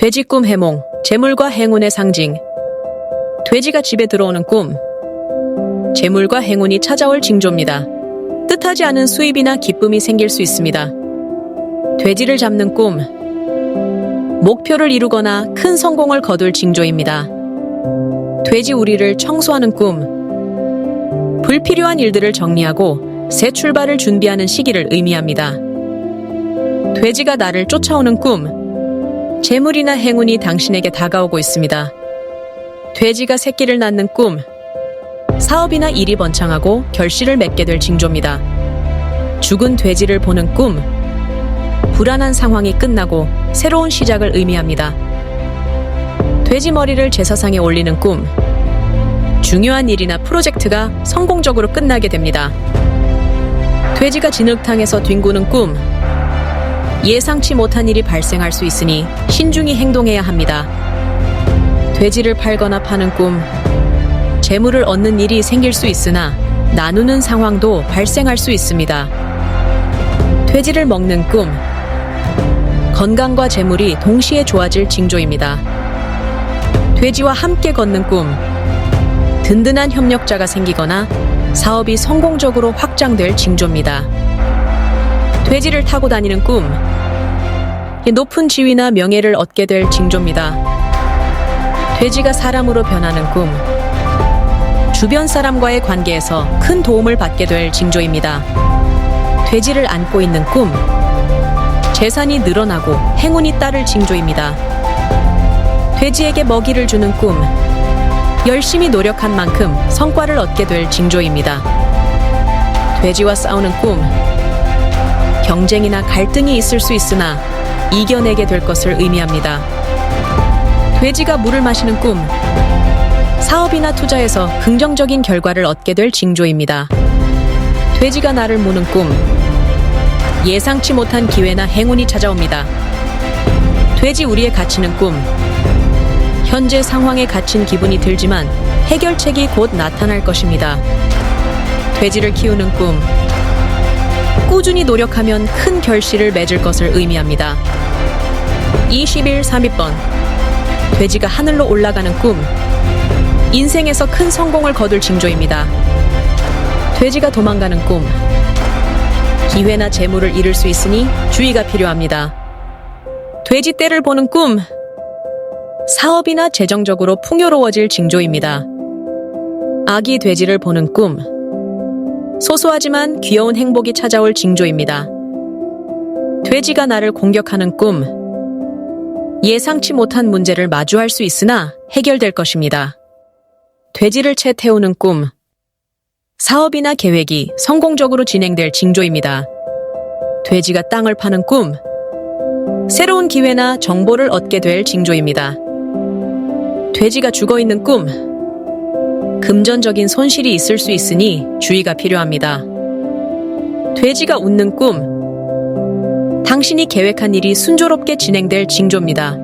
돼지 꿈 해몽, 재물과 행운의 상징. 돼지가 집에 들어오는 꿈. 재물과 행운이 찾아올 징조입니다. 뜻하지 않은 수입이나 기쁨이 생길 수 있습니다. 돼지를 잡는 꿈. 목표를 이루거나 큰 성공을 거둘 징조입니다. 돼지 우리를 청소하는 꿈. 불필요한 일들을 정리하고 새 출발을 준비하는 시기를 의미합니다. 돼지가 나를 쫓아오는 꿈. 재물이나 행운이 당신에게 다가오고 있습니다. 돼지가 새끼를 낳는 꿈. 사업이나 일이 번창하고 결실을 맺게 될 징조입니다. 죽은 돼지를 보는 꿈. 불안한 상황이 끝나고 새로운 시작을 의미합니다. 돼지 머리를 제사상에 올리는 꿈. 중요한 일이나 프로젝트가 성공적으로 끝나게 됩니다. 돼지가 진흙탕에서 뒹구는 꿈. 예상치 못한 일이 발생할 수 있으니 신중히 행동해야 합니다. 돼지를 팔거나 파는 꿈. 재물을 얻는 일이 생길 수 있으나 나누는 상황도 발생할 수 있습니다. 돼지를 먹는 꿈. 건강과 재물이 동시에 좋아질 징조입니다. 돼지와 함께 걷는 꿈. 든든한 협력자가 생기거나 사업이 성공적으로 확장될 징조입니다. 돼지를 타고 다니는 꿈. 높은 지위나 명예를 얻게 될 징조입니다. 돼지가 사람으로 변하는 꿈. 주변 사람과의 관계에서 큰 도움을 받게 될 징조입니다. 돼지를 안고 있는 꿈. 재산이 늘어나고 행운이 따를 징조입니다. 돼지에게 먹이를 주는 꿈. 열심히 노력한 만큼 성과를 얻게 될 징조입니다. 돼지와 싸우는 꿈. 경쟁이나 갈등이 있을 수 있으나 이겨내게 될 것을 의미합니다. 돼지가 물을 마시는 꿈. 사업이나 투자에서 긍정적인 결과를 얻게 될 징조입니다. 돼지가 나를 무는 꿈. 예상치 못한 기회나 행운이 찾아옵니다. 돼지 우리에 갇히는 꿈. 현재 상황에 갇힌 기분이 들지만 해결책이 곧 나타날 것입니다. 돼지를 키우는 꿈. 꾸준히 노력하면 큰 결실을 맺을 것을 의미합니다. 21 32번. 돼지가 하늘로 올라가는 꿈. 인생에서 큰 성공을 거둘 징조입니다. 돼지가 도망가는 꿈. 기회나 재물을 잃을 수 있으니 주의가 필요합니다. 돼지 떼를 보는 꿈. 사업이나 재정적으로 풍요로워질 징조입니다. 아기 돼지를 보는 꿈. 소소하지만 귀여운 행복이 찾아올 징조입니다. 돼지가 나를 공격하는 꿈. 예상치 못한 문제를 마주할 수 있으나 해결될 것입니다. 돼지를 채 태우는 꿈. 사업이나 계획이 성공적으로 진행될 징조입니다. 돼지가 땅을 파는 꿈. 새로운 기회나 정보를 얻게 될 징조입니다. 돼지가 죽어 있는 꿈. 금전적인 손실이 있을 수 있으니 주의가 필요합니다. 돼지가 웃는 꿈. 당신이 계획한 일이 순조롭게 진행될 징조입니다.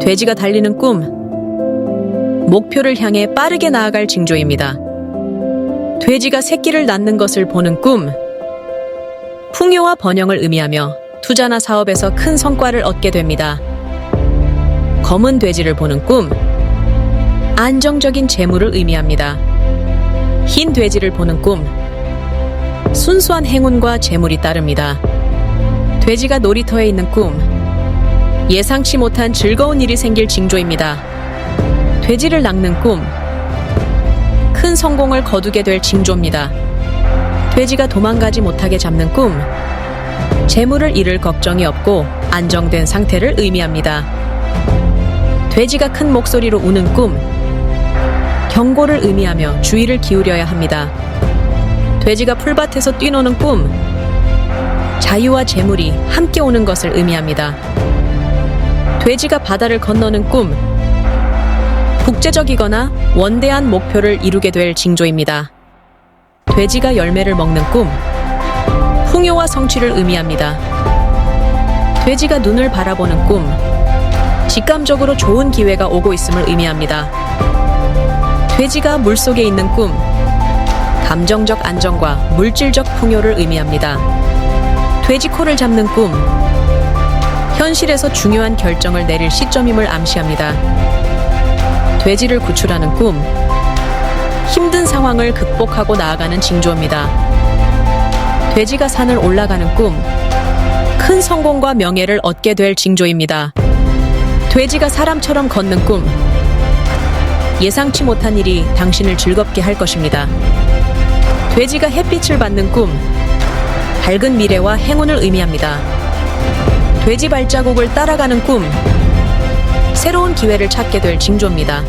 돼지가 달리는 꿈. 목표를 향해 빠르게 나아갈 징조입니다. 돼지가 새끼를 낳는 것을 보는 꿈. 풍요와 번영을 의미하며 투자나 사업에서 큰 성과를 얻게 됩니다. 검은 돼지를 보는 꿈. 안정적인 재물을 의미합니다. 흰 돼지를 보는 꿈. 순수한 행운과 재물이 따릅니다. 돼지가 놀이터에 있는 꿈. 예상치 못한 즐거운 일이 생길 징조입니다. 돼지를 낚는 꿈. 큰 성공을 거두게 될 징조입니다. 돼지가 도망가지 못하게 잡는 꿈. 재물을 잃을 걱정이 없고 안정된 상태를 의미합니다. 돼지가 큰 목소리로 우는 꿈. 경고를 의미하며 주의를 기울여야 합니다. 돼지가 풀밭에서 뛰노는 꿈. 자유와 재물이 함께 오는 것을 의미합니다. 돼지가 바다를 건너는 꿈. 국제적이거나 원대한 목표를 이루게 될 징조입니다. 돼지가 열매를 먹는 꿈. 풍요와 성취를 의미합니다. 돼지가 눈을 바라보는 꿈. 직감적으로 좋은 기회가 오고 있음을 의미합니다. 돼지가 물속에 있는 꿈. 감정적 안정과 물질적 풍요를 의미합니다. 돼지 코를 잡는 꿈. 현실에서 중요한 결정을 내릴 시점임을 암시합니다. 돼지를 구출하는 꿈. 힘든 상황을 극복하고 나아가는 징조입니다. 돼지가 산을 올라가는 꿈. 큰 성공과 명예를 얻게 될 징조입니다. 돼지가 사람처럼 걷는 꿈. 예상치 못한 일이 당신을 즐겁게 할 것입니다. 돼지가 햇빛을 받는 꿈. 밝은 미래와 행운을 의미합니다. 돼지 발자국을 따라가는 꿈. 새로운 기회를 찾게 될 징조입니다.